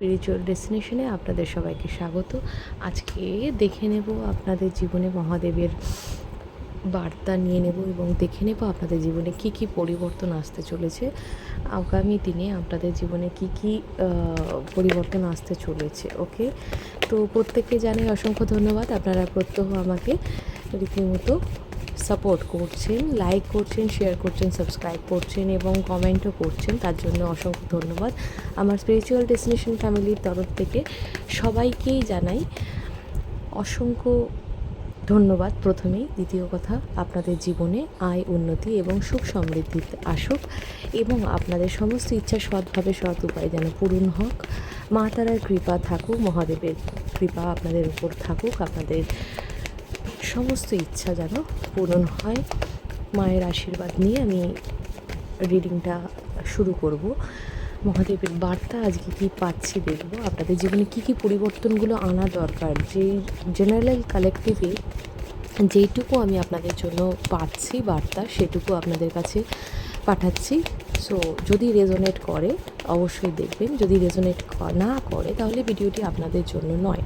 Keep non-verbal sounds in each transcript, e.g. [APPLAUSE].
Spiritual ডেস্টিনেশনে আপনাদের সবাইকে স্বাগত। আজকে দেখে নেব আপনাদের জীবনে মহাদেবের বার্তা নিয়ে নেব এবং দেখে নেব আপনাদের জীবনে কি কি পরিবর্তন আসতে চলেছে। আগামী দিনে আপনাদের জীবনে কি কি পরিবর্তন আসতে চলেছে, ওকে? তো প্রত্যেককে জানাই অসংখ্য ধন্যবাদ। আপনারা প্রত্যহ আমাকে রীতিমতো সাপোর্ট করছেন লাইক করছেন শেয়ার করছেন সাবস্ক্রাইব করছেন এবং কমেন্টও করছেন, তার জন্য অসংখ্য ধন্যবাদ। আমার স্পিরিচুয়াল ডেস্টিনেশন ফ্যামিলির তরফ থেকে সবাইকেই জানাই অসংখ্য ধন্যবাদ। প্রথমেই দ্বিতীয় কথা, আপনাদের জীবনে আয়, উন্নতি এবং সুখ সমৃদ্ধি আসুক এবং আপনাদের সমস্ত ইচ্ছা সৎভাবে সৎ উপায় যেন পূরণ হোক। মা তারার কৃপা থাকুক, মহাদেবের কৃপা আপনাদের উপর থাকুক, আপনাদের সমস্ত ইচ্ছা যেন পূরণ হয়। মায়ের আশীর্বাদ নিয়ে আমি রিডিংটা শুরু করব। মহাদেবের বার্তা আজকে কি পাচ্ছি দেখব। আপনাদের জীবনে কি কি পরিবর্তনগুলো আনা দরকার? যেই জেনারেল কালেকটিভে যেইটুকু আমি আপনাদের জন্য পাচ্ছি বার্তা, সেটুকু আপনাদের কাছে পাঠাচ্ছি। সো যদি রেজোনেট করে, অবশ্যই দেখবেন। যদি রেজোনেট না করে, তাহলে ভিডিওটি আপনাদের জন্য নয়।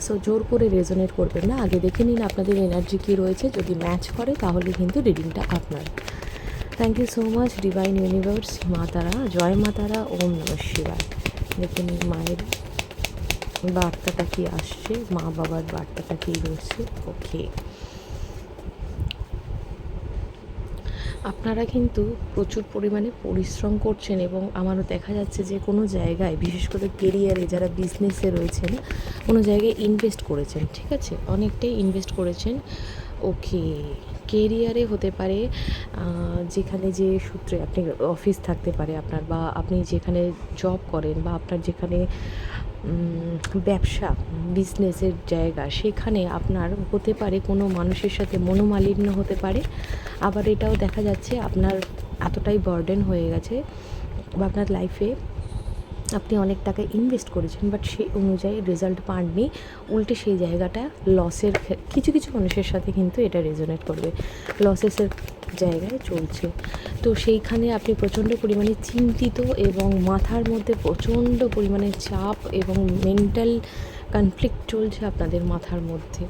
সো জোর করে রেজোনেট করবেন না। আগে দেখে নিন আপনাদের এনার্জি কী রয়েছে। যদি ম্যাচ করে, তাহলে কিন্তু রিডিংটা আপনার। Thank you so much divine universe মা তারা জয় মা তারা ওম নম শিবায়। নিন মায়ের বার্তাটা কি আসছে মা বাবার বার্তাটা কি রয়েছে। ওকে আপনারা কিন্তু প্রচুর পরিমাণে পরিশ্রম করছেন এবং আমারও দেখা যাচ্ছে যে কোনো জায়গায়, বিশেষ করে কেরিয়ারে যারা বিজনেসে রয়েছেন, কোনো জায়গায় ইনভেস্ট করেছেন, ঠিক আছে? অনেকটাই ইনভেস্ট করেছেন। ওকে কেরিয়ারে হতে পারে যেখানে যে সূত্রে আপনি অফিস থাকতে পারে আপনার বা আপনি যেখানে জব করেন বা আপনার যেখানে ব্যবসা, বিজনেসের জায়গা, সেখানে আপনার হতে পারে কোনো মানুষের সাথে মনোমালিন্য হতে পারে। আবার এটাও দেখা যাচ্ছে আপনার এতটাই বার্ডেন হয়ে গেছে বা আপনার লাইফে আপনি অনেক টাকা ইনভেস্ট করেছেন বাট সেই অনুযায়ী রেজাল্ট পাননি। উল্টে সেই জায়গাটা লসের কিছু কিছু মানুষের সাথে কিন্তু এটা রেজোনেট করবে। লসেসের জায়গায় চলছে। তো সেইখানে আপনি প্রচণ্ড পরিমাণে চিন্তিত এবং মাথার মধ্যে প্রচণ্ড পরিমাণে চাপ এবং মেন্টাল কনফ্লিক্ট চলছে আপনাদের মাথার মধ্যে।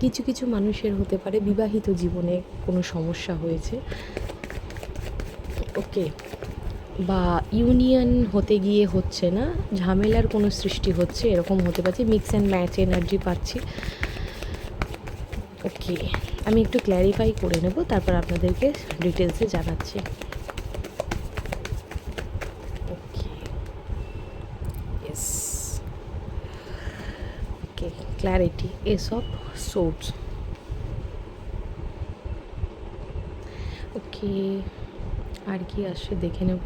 কিছু কিছু মানুষের হতে পারে বিবাহিত জীবনে কোনো সমস্যা হয়েছে। ওকে, বা ইউনিয়ন হতে গিয়ে হচ্ছে না, ঝামেলার কোনো সৃষ্টি হচ্ছে, এরকম হতে পারছে মিক্স অ্যান্ড ম্যাচ এনার্জি পাচ্ছি। ওকে আমি একটু ক্ল্যারিফাই করে নেব, তারপর আপনাদেরকে ডিটেলসে জানাচ্ছি। ক্ল্যারিটি এসব সোর্স ওকে আর কি আসছে দেখে নেব।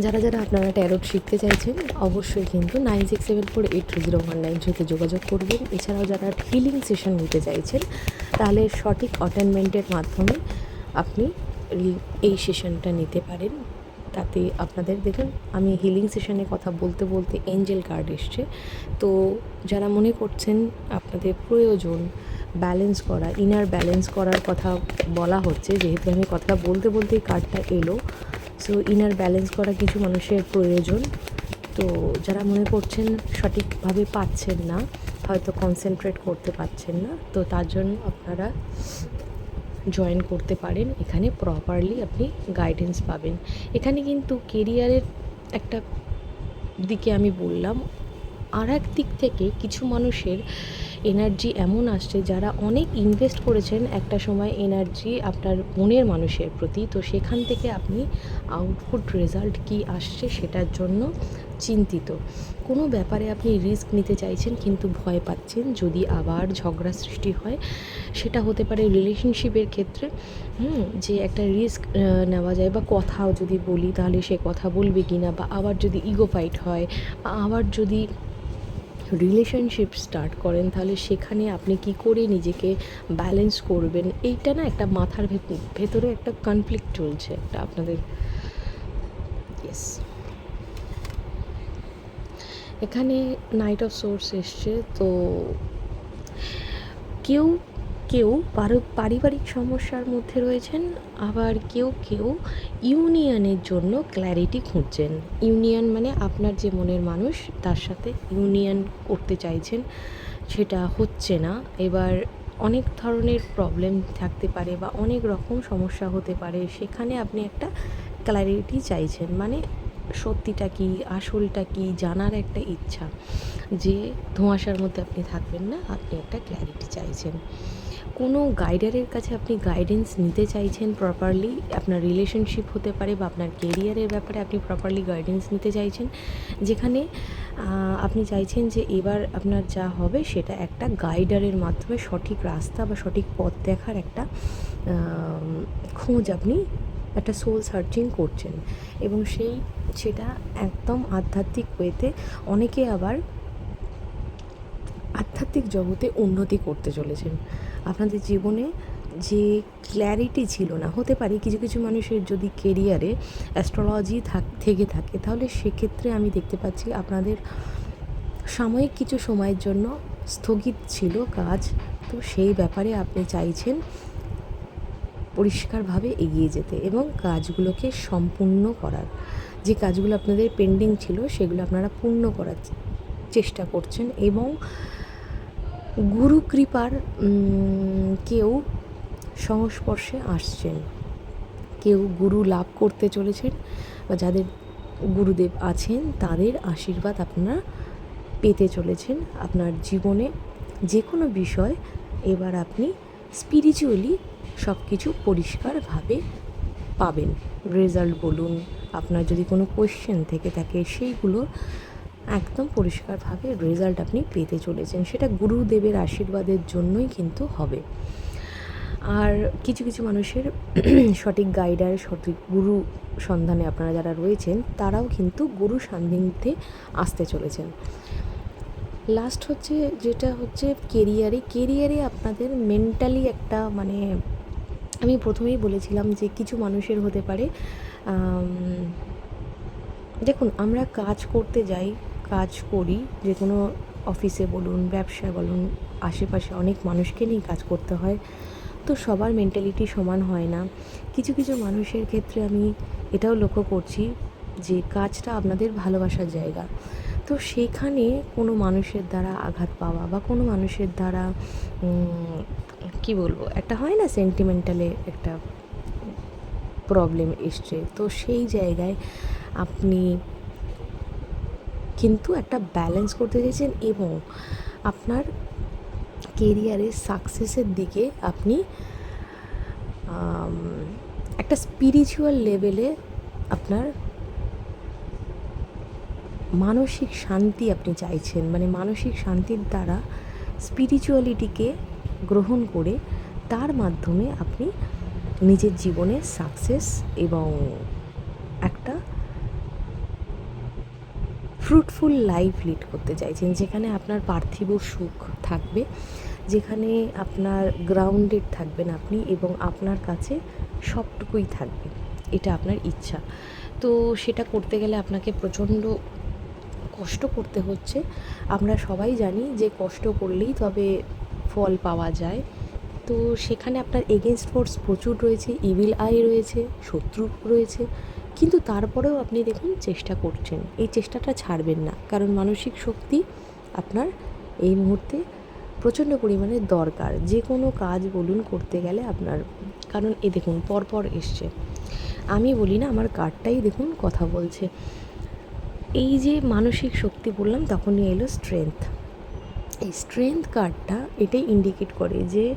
যারা যারা আপনারা ট্যারোট শিখতে চাইছেন, অবশ্যই কিন্তু nine six seven four eight two zero one nine থ্রিতে যোগাযোগ করবেন। এছাড়াও যারা হিলিং সেশন নিতে চাইছেন, তাহলে সঠিক অটেনমেন্টের মাধ্যমে আপনি এই সেশনটা নিতে পারেন। তাতে আপনাদের দেখুন, আমি হিলিং সেশনে কথা বলতে বলতে এঞ্জেল কার্ড এসছে। তো যারা মনে করছেন আপনাদের প্রয়োজন ব্যালেন্স করা ইনার ব্যালেন্স করার কথা বলা হচ্ছে, যেহেতু আমি কথা বলতে বলতেই কার্ডটা এলো সো ইনার ব্যালেন্স করা কিছু মানুষের প্রয়োজন। তো, যারা মনে করছেন সঠিকভাবে পাচ্ছেন না, হয়তো কনসেন্ট্রেট করতে পারছেন না, তো তার জন্য আপনারা জয়েন করতে পারেন। এখানে প্রপারলি আপনি গাইডেন্স পাবেন। এখানে কিন্তু কেরিয়ারের একটা দিকে আমি বললাম আর এক দিক থেকে কিছু মানুষের এনার্জি এমন আসছে যারা অনেক ইনভেস্ট করেছেন একটা সময় এনার্জি আপনার মনের মানুষের প্রতি। তো সেখান থেকে আপনি আউটপুট রেজাল্ট কি আসছে সেটার জন্য চিন্তিত। কোনো ব্যাপারে আপনি রিস্ক নিতে চাইছেন কিন্তু ভয় পাচ্ছেন যদি আবার ঝগড়া সৃষ্টি হয় সেটা হতে পারে রিলেশনশিপের ক্ষেত্রে। হুম, যে একটা রিস্ক নেওয়া যায় বা কথাও যদি বলি তাহলে সে কথা বলবে কি না বা আবার যদি ইগো ফাইট হয় বা আবার যদি রিলেশনশিপ স্টার্ট করেন, তাহলে সেখানে আপনি কি করে নিজেকে ব্যালেন্স করবেন? এইটা না একটা মাথার ভেত- ভেতরে একটা কনফ্লিক্ট চলছে একটা আপনাদের। ইয়েস এখানে নাইট অফ সোর্স এসছে, তো কেউ কেউ পারিবারিক সমস্যার মধ্যে রয়েছেন, আবার কেউ কেউ ইউনিয়নের জন্য ক্ল্যারিটি খুঁজছেন। ইউনিয়ন মানে আপনার যে মনের মানুষ, তার সাথে ইউনিয়ন করতে চাইছেন, সেটা হচ্ছে না। এবার অনেক ধরনের প্রবলেম থাকতে পারে বা অনেক রকম সমস্যা হতে পারে, সেখানে আপনি একটা ক্ল্যারিটি চাইছেন। মানে সত্যিটা কি, আসলটা কি, জানার একটা ইচ্ছা যে ধোঁয়াশার মধ্যে আপনি থাকবেন না, আপনি একটা ক্ল্যারিটি চাইছেন। কোনো গাইডারের কাছে আপনি গাইডেন্স নিতে চাইছেন প্রপারলি আপনার রিলেশনশিপ হতে পারে বা আপনার কেরিয়ারের ব্যাপারে আপনি প্রপারলি গাইডেন্স নিতে চাইছেন, যেখানে আপনি চাইছেন যে এবার আপনার যা হবে সেটা একটা গাইডারের মাধ্যমে সঠিক রাস্তা বা সঠিক পথ দেখার একটা খোঁজ আপনি একটা সোল সার্চিং করছেন। এবং সেই, সেটা একদম আধ্যাত্মিক ওয়েতে অনেকে আবার আধ্যাত্মিক জগতে উন্নতি করতে চলেছেন। আপনাদের জীবনে যে ক্ল্যারিটি ছিল না, হতে পারে কিছু কিছু মানুষের যদি কেরিয়ারে অ্যাস্ট্রোলজি থাক, থেকে থাকে, তাহলে সেক্ষেত্রে আমি দেখতে পাচ্ছি আপনাদের সাময়িক কিছু সময়ের জন্য স্থগিত ছিল কাজ। তো সেই ব্যাপারে আপনি চাইছেন পরিষ্কারভাবে এগিয়ে যেতে এবং কাজগুলোকে সম্পূর্ণ করার। যে কাজগুলো আপনাদের পেন্ডিং ছিল, সেগুলো আপনারা পূর্ণ করার চেষ্টা করছেন এবং গুরু কৃপার কেউ সংস্পর্শে আসছেন। কেউ গুরু লাভ করতে চলেছেন বা যাদের গুরুদেব আছেন, তাদের আশীর্বাদ আপনারা পেতে চলেছেন। আপনার জীবনে যে কোনো বিষয় এবার আপনি স্পিরিচুয়ালি সব কিছু পরিষ্কারভাবে পাবেন। রেজাল্ট বলুন, আপনার যদি কোনো কোয়েশ্চেন থেকে থাকে সেইগুলো একদম পরিষ্কারভাবে রেজাল্ট আপনি পেতে চলেছেন। সেটা গুরুদেবের আশীর্বাদের জন্যই কিন্তু হবে। আর কিছু কিছু মানুষের [CLEARS THROAT] সঠিক গাইডার সঠিক গুরু সন্ধানে আপনারা যারা রয়েছেন, তারাও কিন্তু গুরু সান্নিধ্যে আসতে চলেছেন। লাস্ট হচ্ছে, যেটা হচ্ছে কেরিয়ারে কেরিয়ারে আপনাদের মেন্টালি একটা মানে আমি প্রথমেই বলেছিলাম যে কিছু মানুষের হতে পারে দেখুন, আমরা কাজ করতে যাই কাজ করি, যে কোনো অফিসে বলুন, ব্যবসায় বলুন, আশেপাশে অনেক মানুষকে নিয়ে কাজ করতে হয়। তো সবার মেন্টালিটি সমান হয় না। কিছু কিছু মানুষের ক্ষেত্রে আমি এটাও লক্ষ্য করছি যে কাজটা আপনাদের ভালোবাসার জায়গা। তো সেখানে কোনো মানুষের দ্বারা আঘাত পাওয়া বা কোনো মানুষের দ্বারা কি বলব, একটা হয় না সেন্টিমেন্টালে একটা প্রবলেম এসছে। তো সেই জায়গায় আপনি কিন্তু একটা ব্যালেন্স করতে চাইছেন এবং আপনার কেরিয়ারের সাকসেসের দিকে আপনি একটা স্পিরিচুয়াল লেভেলে আপনার মানসিক শান্তি আপনি চাইছেন। মানে মানসিক শান্তির দ্বারা স্পিরিচুয়ালিটিকে গ্রহণ করে তার মাধ্যমে আপনি নিজের জীবনে সাকসেস এবং একটা ফ্রুটফুল লাইফ লিড করতে চাইছেন, যেখানে আপনার পার্থিব সুখ থাকবে, যেখানে আপনার গ্রাউন্ডেড থাকবেন আপনি এবং আপনার কাছে সবটুকুই থাকবে, এটা আপনার ইচ্ছা। তো সেটা করতে গেলে আপনাকে প্রচণ্ড কষ্ট করতে হচ্ছে। আমরা সবাই জানি যে কষ্ট করলেই তবে ফল পাওয়া যায়। তো সেখানে আপনার এগেনস্ট ফোর্স প্রচুর রয়েছে ইভিল আই রয়েছে, শত্রু রয়েছে। কিন্তু তারপরেও আপনি দেখুন চেষ্টা করছেন। এই চেষ্টাটা ছাড়বেন না। কারণ মানসিক শক্তি আপনার এই মুহূর্তে প্রচণ্ড পরিমাণে দরকার। যে কোনো কাজ বলুন করতে গেলে আপনার, কারণ এ দেখুন পরপর এসছে। আমি বলি না, আমার কার্ডটাই দেখুন কথা বলছে। এই যে মানসিক শক্তি বললাম, তখনই এলো স্ট্রেংথ এই স্ট্রেংথ কার্ডটা এটাই ইন্ডিকেট করে যে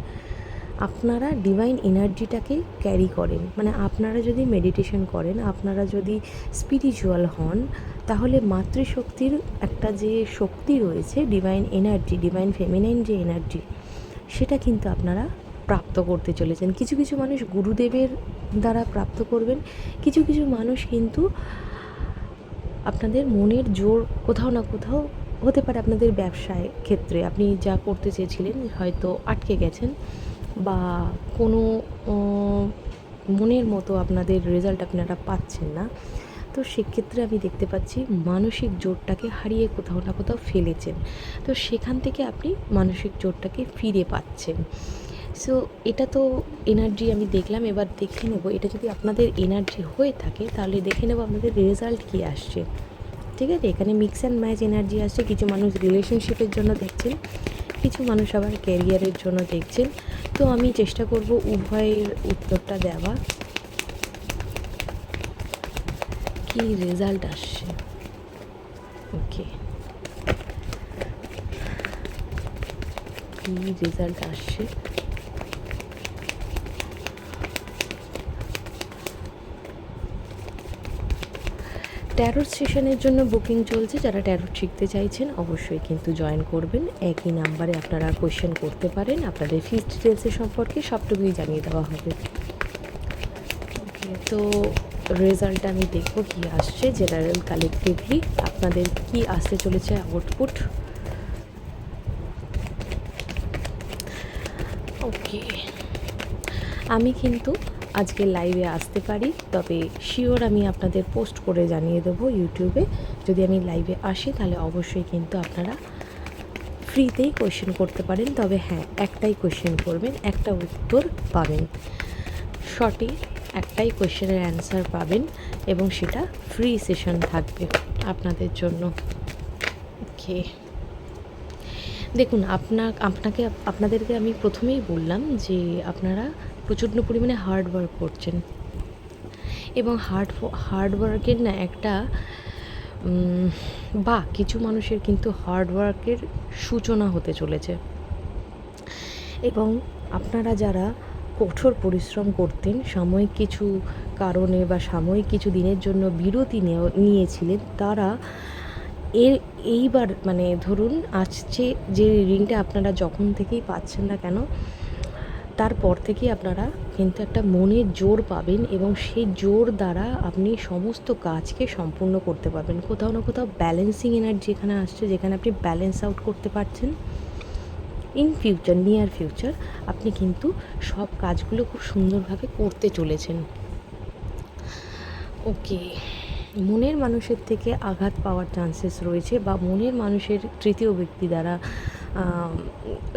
আপনারা ডিভাইন এনার্জিটাকে ক্যারি করেন। মানে আপনারা যদি মেডিটেশন করেন, আপনারা যদি স্পিরিচুয়াল হন, তাহলে মাতৃশক্তির একটা যে শক্তি রয়েছে ডিভাইন এনার্জি ডিভাইন ফেমিনাইন যে এনার্জি সেটা কিন্তু আপনারা প্রাপ্ত করতে চলেছেন। কিছু কিছু মানুষ গুরুদেবের দ্বারা প্রাপ্ত করবেন, কিছু কিছু মানুষ কিন্তু আপনাদের মনের জোর কোথাও না কোথাও হতে পারে আপনাদের ব্যবসায় ক্ষেত্রে। আপনি যা করতে চেয়েছিলেন হয়তো আটকে গেছেন। বা কোনো মনের মতো আপনাদের রেজাল্ট আপনারা পাচ্ছেন না। তো সেক্ষেত্রে আমি দেখতে পাচ্ছি মানসিক জোরটাকে হারিয়ে কোথাও না কোথাও ফেলেছেন। তো সেখান থেকে আপনি মানসিক জোরটাকে ফিরে পাচ্ছেন। সো এটা তো এনার্জি আমি দেখলাম, এবার দেখে নেব। এটা যদি আপনাদের এনার্জি হয়ে থাকে, তাহলে দেখে নেব আপনাদের রেজাল্ট কী আসছে। ঠিক আছে? এখানে মিক্স অ্যান্ড ম্যাচ এনার্জি আসছে। কিছু মানুষ রিলেশনশিপের জন্য দেখছেন। কিছু মানুষ আবার ক্যারিয়ারের জন্য দেখছেন। তো আমি চেষ্টা করব উভয়ের উত্তরটা দেওয়া। কি রেজাল্ট আসছে? ওকে কি রেজাল্ট আসছে? ট্যারোট সেশনের জন্য বুকিং চলছে। যারা ট্যারোট শিখতে চাইছেন, অবশ্যই কিন্তু জয়েন করবেন। একই নাম্বারে আপনারা কোয়েশ্চেন করতে পারেন। আপনাদের ফিস ডিটেলসের সম্পর্কে সবটুকুই জানিয়ে দেওয়া হবে। তো রেজাল্ট আমি দেখব কি আসছে। জেনারেল কালেকটিভলি আপনাদের কি আসতে চলেছে আউটপুট ওকে আমি কিন্তু আজকে লাইভে আসতে পারি, তবে শিওর আমি আপনাদের পোস্ট করে জানিয়ে দেবো ইউটিউবে যদি আমি লাইভে আসি, তাহলে অবশ্যই কিন্তু আপনারা ফ্রিতেই কোয়েশ্চেন করতে পারেন। তবে হ্যাঁ একটাই কোয়েশ্চেন করবেন, একটা উত্তর পাবেন। সঠিক একটাই কোয়েশ্চেনের অ্যান্সার পাবেন এবং সেটা ফ্রি সেশন থাকবে আপনাদের জন্য। ওকে দেখুন আপনার আপনাকে, আপনাদেরকে আমি প্রথমেই বললাম যে আপনারা প্রচণ্ড পরিমাণে হার্ড ওয়ার্ক করছেন। এবং হার্ড হার্ড ওয়ার্কের না একটা বা কিছু মানুষের কিন্তু হার্ড ওয়ার্কের সূচনা হতে চলেছে। এবং আপনারা যারা কঠোর পরিশ্রম করতেন, সাময়িক কিছু কারণে বা সাময়িক কিছু দিনের জন্য বিরতি নিয়েছিলেন, তারা এর, এইবার মানে ধরুন আসছে যে রিডিংটা আপনারা যখন থেকেই পাচ্ছেন না কেন তারপর থেকেই আপনারা কিন্তু একটা মনের জোর পাবেন এবং সেই জোর দ্বারা আপনি সমস্ত কাজকে সম্পূর্ণ করতে পারবেন। কোথাও না কোথাও ব্যালেন্সিং এনার্জি এখানে আসছে, যেখানে আপনি ব্যালেন্স আউট করতে পারছেন। ইন ফিউচার নিয়ার ফিউচার আপনি কিন্তু সব কাজগুলো খুব সুন্দরভাবে করতে চলেছেন। ওকে মনের মানুষের থেকে আঘাত পাওয়ার চান্সেস রয়েছে বা মনের মানুষের তৃতীয় ব্যক্তি দ্বারা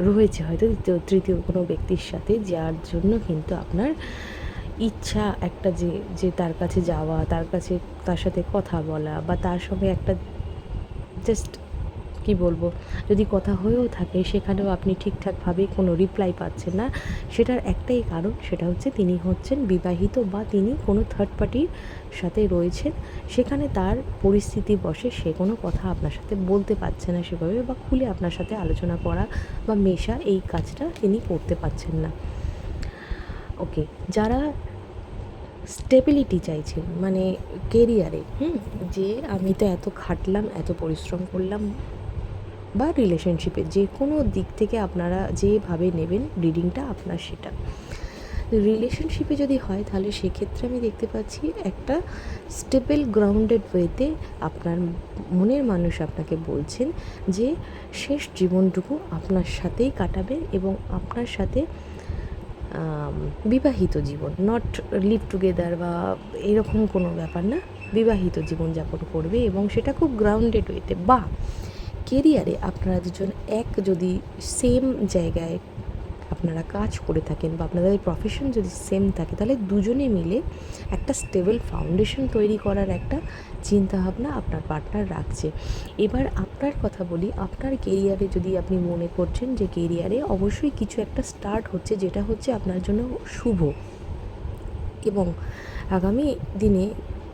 রয়েছে হয়তো দ্বিতীয়, তৃতীয় কোনো ব্যক্তির সাথে, যার জন্য কিন্তু আপনার ইচ্ছা একটা যে যে তার কাছে যাওয়া, তার কাছে, তার সাথে কথা বলা বা তার সঙ্গে একটা জাস্ট কি বলব? যদি কথা হয়েও থাকে, সেখানেও আপনি ঠিকঠাকভাবে কোনো রিপ্লাই পাচ্ছেন না, সেটার একটাই কারণ, সেটা হচ্ছে তিনি হচ্ছেন বিবাহিত বা তিনি কোনো থার্ড পার্টির সাথে রয়েছেন, সেখানে তার পরিস্থিতি বসে, সে কোনো কথা আপনার সাথে বলতে পারছে না সেভাবে বা খুলে আপনার সাথে আলোচনা করা বা মেশা, এই কাজটা তিনি করতে পারছেন না। ওকে যারা স্টেবিলিটি চাইছেন মানে কেরিয়ারে হুম? যে আমি তো এত খাটলাম, এত পরিশ্রম করলাম বা রিলেশনশিপে যে কোনো দিক থেকে আপনারা যেভাবে নেবেন রিডিংটা আপনার সেটা। রিলেশনশিপে যদি হয়, তাহলে সেক্ষেত্রে আমি দেখতে পাচ্ছি একটা স্টেবল গ্রাউন্ডেড ওয়েতে আপনার মনের মানুষ আপনাকে বলছেন যে, শেষ জীবনটুকু আপনার সাথেই কাটাবে এবং আপনার সাথে বিবাহিত জীবন। নট লিভ টুগেদার বা এরকম কোনো ব্যাপার না। বিবাহিত জীবনযাপন করবে এবং সেটা খুব গ্রাউন্ডেড ওয়েতে বা কেরিয়ারে আপনারা দুজন এক যদি সেম জায়গায় আপনারা কাজ করে থাকেন বা আপনাদের প্রফেশন যদি সেম থাকে, তাহলে দুজনে মিলে একটা স্টেবল ফাউন্ডেশন তৈরি করার একটা চিন্তাভাবনা আপনার পার্টনার রাখছে। এবার আপনার কথা বলি, আপনার কেরিয়ারে যদি আপনি মনে করছেন যে কেরিয়ারে অবশ্যই কিছু একটা স্টার্ট হচ্ছে, যেটা হচ্ছে আপনার জন্য শুভ। এবং আগামী দিনে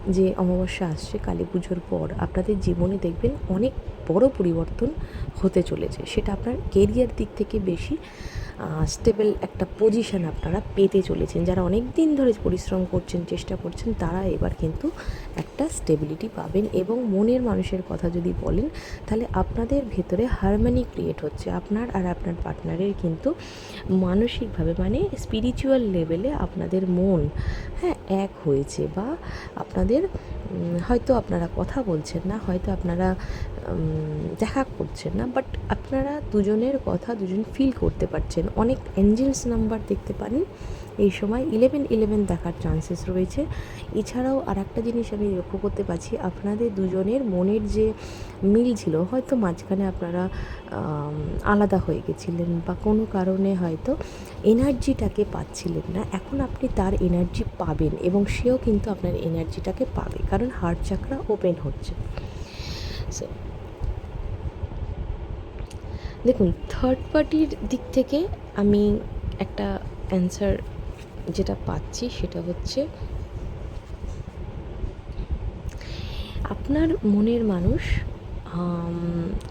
যে অমাবস্যা আসছে, কালী পুজোর পর আপনাদের জীবনে দেখবেন অনেক বড় পরিবর্তন হতে চলেছে। সেটা আপনার কেরিয়ার দিক থেকে বেশি স্টেবল একটা পজিশন আপনারা পেতে চলেছেন। যারা অনেক দিন ধরে পরিশ্রম করছেন, চেষ্টা করছেন, তারা এবার কিন্তু একটা স্টেবিলিটি পাবেন এবং মনের মানুষের কথা যদি বলেন, তাহলে আপনাদের ভেতরে হারমোনি ক্রিয়েট হচ্ছে। আপনার আর আপনার পার্টনারের কিন্তু মানসিকভাবে মানে স্পিরিচুয়াল লেভেলে আপনাদের মন হ্যাঁ এক হয়েছে বা আপনাদের হয়তো আপনারা কথা বলছেন না, হয়তো আপনারা দেখা করছেন না বাট আপনারা দুজনের কথা, দুজন ফিল করতে পারছেন। অনেক এঞ্জেলস নাম্বার দেখতে পারেন। এই সময় ইলেভেন ইলেভেন দেখার চান্সেস রয়েছে। এছাড়াও আর একটা জিনিস আমি লক্ষ্য করতে পারছি, আপনাদের দুজনের মনের যে মিল ছিল, হয়তো মাঝখানে আপনারা আলাদা হয়ে গেছিলেন বা কোনো কারণে হয়তো এনার্জিটাকে পাচ্ছিলেন না। এখন আপনি তার এনার্জি পাবেন এবং সেও কিন্তু আপনার এনার্জিটাকে পাবে, কারণ হার্ট চাকরা ওপেন হচ্ছে সো দেখুন থার্ড পার্টির দিক থেকে আমি একটা অ্যান্সার যেটা পাচ্ছি সেটা হচ্ছে, আপনার মনের মানুষ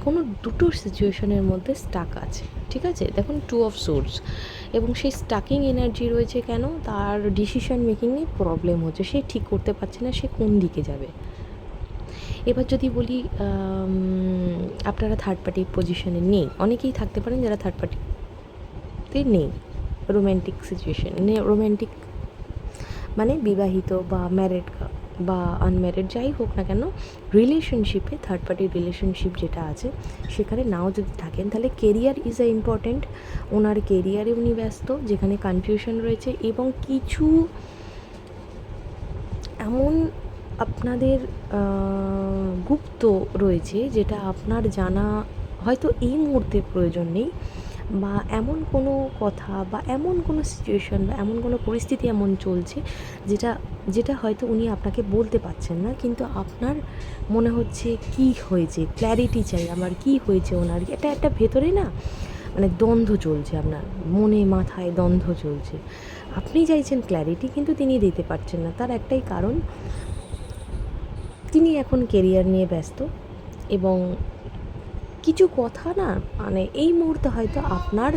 কোনো দুটো সিচুয়েশনের মধ্যে স্টাক আছে, ঠিক আছে? দেখুন টু অফ সোর্স এবং সেই স্টাকিং এনার্জি রয়েছে কেন? তার ডিসিশন মেকিংয়ে প্রবলেম হচ্ছে, সে ঠিক করতে পারছে না, সে কোন দিকে যাবে? এবার যদি বলি আপনারা থার্ড পার্টি পজিশনে নেই। অনেকেই থাকতে পারেন যারা থার্ড পার্টিতে নেই। রোম্যান্টিক সিচুয়েশন রোম্যান্টিক মানে বিবাহিত বা ম্যারেড বা আনম্যারিড যাই হোক না কেন রিলেশনশিপে থার্ড পার্টির রিলেশনশিপ যেটা আছে, সেখানে নাও যদি থাকেন, তাহলে কেরিয়ার ইজ এ ইম্পর্ট্যান্ট ওনার কেরিয়ারে উনি ব্যস্ত, যেখানে কনফিউশন রয়েছে এবং কিছু এমন আপনাদের গুপ্ত রয়েছে যেটা আপনার জানা হয়তো এই মুহূর্তে প্রয়োজন নেই বা এমন কোনো কথা বা এমন কোনো সিচুয়েশন বা এমন কোনো পরিস্থিতি এমন চলছে যেটা যেটা হয়তো উনি আপনাকে বলতে পারছেন না। কিন্তু আপনার মনে হচ্ছে কি হয়েছে? ক্ল্যারিটি চাই আমার, কি হয়েছে ওনার? এটা একটা ভেতরে না মানে দ্বন্দ্ব চলছে আপনার। মনে মাথায় দ্বন্দ্ব চলছে। আপনি চাইছেন ক্ল্যারিটি কিন্তু তিনি দিতে পারছেন না। তার একটাই কারণ তিনি এখন কেরিয়ার নিয়ে ব্যস্ত এবং কিছু কথা না মানে এই মুহূর্তে হয়তো আপনার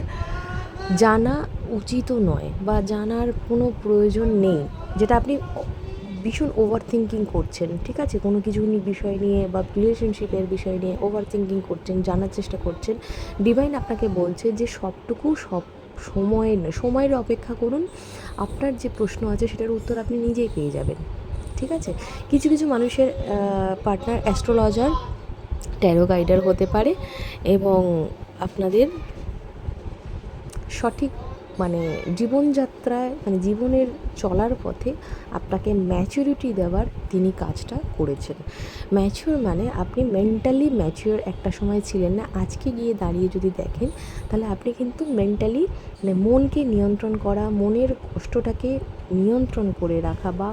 জানা উচিতও নয় বা জানার কোনো প্রয়োজন নেই। যেটা আপনি ভীষণ ওভার থিঙ্কিং করছেন, ঠিক আছে? কোনো কিছু বিষয় নিয়ে বা রিলেশনশিপের বিষয় নিয়ে ওভার থিঙ্কিং করছেন, জানার চেষ্টা করছেন ডিভাইন আপনাকে বলছে যে সবটুকু সব সময়ের সময়ের অপেক্ষা করুন, আপনার যে প্রশ্ন আছে সেটার উত্তর আপনি নিজেই পেয়ে যাবেন। ঠিক আছে? কিছু কিছু মানুষের পার্টনার অ্যাস্ট্রোলজার ট্যারো গাইডার হতে পারে এবং আপনাদের সঠিক মানে জীবনযাত্রায় মানে জীবনের চলার পথে আপনাকে ম্যাচুরিটি দেওয়ার তিনি কাজটা করেছেন। ম্যাচিওর মানে আপনি মেন্টালি ম্যাচিওর একটা সময় ছিলেন না, আজকে গিয়ে দাঁড়িয়ে যদি দেখেন, তাহলে আপনি কিন্তু মেন্টালি মানে মনকে নিয়ন্ত্রণ করা, মনের কষ্টটাকে নিয়ন্ত্রণ করে রাখা বা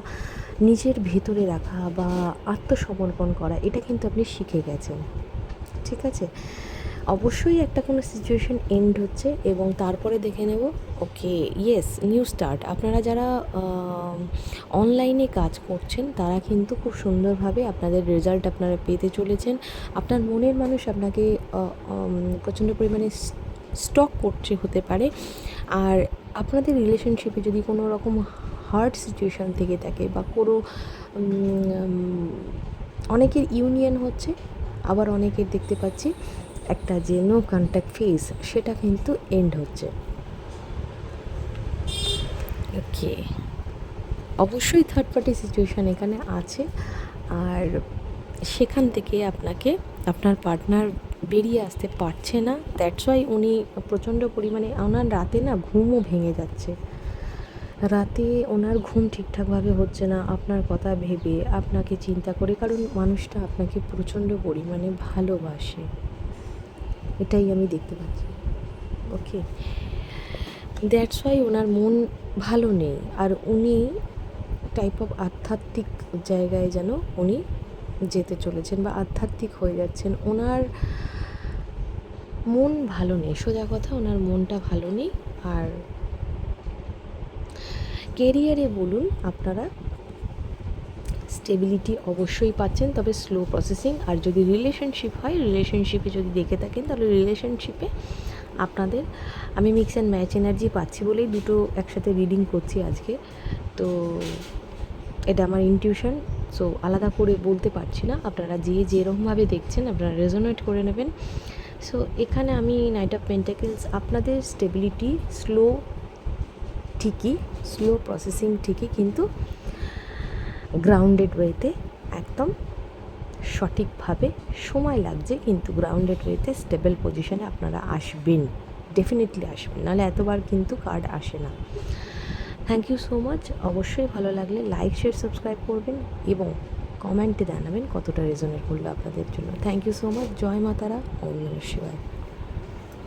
নিজের ভেতরে রাখা বা আত্মসমর্পণ করা, এটা কিন্তু আপনি শিখে গেছেন। ঠিক আছে? অবশ্যই একটা কোনো সিচুয়েশন এন্ড হচ্ছে এবং তারপরে দেখে নেব। ওকে ইয়েস নিউ স্টার্ট আপনারা যারা অনলাইনে কাজ করছেন, তারা কিন্তু খুব সুন্দরভাবে আপনাদের রেজাল্ট আপনারা পেতে চলেছেন। আপনার মনের মানুষ আপনাকে প্রচণ্ড পরিমাণে স্টক করছে হতে পারে। আর আপনাদের রিলেশনশিপে যদি কোনো রকম হার্ড সিচুয়েশান থেকে থাকে বা কোনো অনেকের ইউনিয়ন হচ্ছে, আবার অনেকের দেখতে পাচ্ছি একটা যে নো কন্ট্যাক্ট ফেস সেটা কিন্তু এন্ড হচ্ছে। ওকে অবশ্যই থার্ড পার্টি সিচুয়েশান এখানে আছে, আর সেখান থেকে আপনাকে আপনার পার্টনার বেরিয়ে আসতে পারছে না। দ্যাটস ওয়াই উনি প্রচণ্ড পরিমাণে ওনার রাতে না ঘুমও ভেঙে যাচ্ছে। রাতে ওনার ঘুম ঠিকঠাকভাবে হচ্ছে না, আপনার কথা ভেবে আপনাকে চিন্তা করে, কারণ মানুষটা আপনাকে প্রচণ্ড পরিমাণে ভালোবাসে। এটাই আমি দেখতে পাচ্ছি। ওকে দ্যাটস ওয়াই ওনার মন ভালো নেই। আর উনি টাইপ অফ আধ্যাত্মিক জায়গায় যেন উনি যেতে চলেছেন বা আধ্যাত্মিক হয়ে যাচ্ছেন, ওনার মন ভালো নেই। সোজা কথা, ওনার মনটা ভালো নেই। আর কেরিয়ারে বলুন, আপনারা স্টেবিলিটি অবশ্যই পাচ্ছেন, তবে স্লো প্রসেসিং আর যদি রিলেশনশিপ হয় রিলেশনশিপে যদি দেখে থাকেন, তাহলে রিলেশনশিপে আপনাদের, আমি মিক্স অ্যান্ড ম্যাচ এনার্জি পাচ্ছি বলেই দুটো একসাথে রিডিং করছি আজকে। তো এটা আমার ইনটিউশন সো আলাদা করে বলতে পারছি না। আপনারা যে যেরকমভাবে দেখছেন, আপনারা রেজোনেট করে নেবেন। সো এখানে আমি নাইট অফ পেন্টাকেলস আপনাদের স্টেবিলিটি স্লো ঠিকই স্লো প্রসেসিং ঠিকই, কিন্তু গ্রাউন্ডেড ওয়েতে একদম সঠিকভাবে সময় লাগছে, কিন্তু গ্রাউন্ডেড ওয়েতে স্টেবল পজিশনে আপনারা আসবেন ডেফিনেটলি আসবেন। নাহলে এতবার কিন্তু কার্ড আসে না। থ্যাংক ইউ সো মাচ অবশ্যই ভালো লাগলে লাইক শেয়ার সাবস্ক্রাইব করবেন এবং কমেন্টে জানাবেন কতটা রেজনেট করল আপনাদের জন্য। থ্যাংক ইউ সো মাচ জয় মাতারা। ওম শিবায়।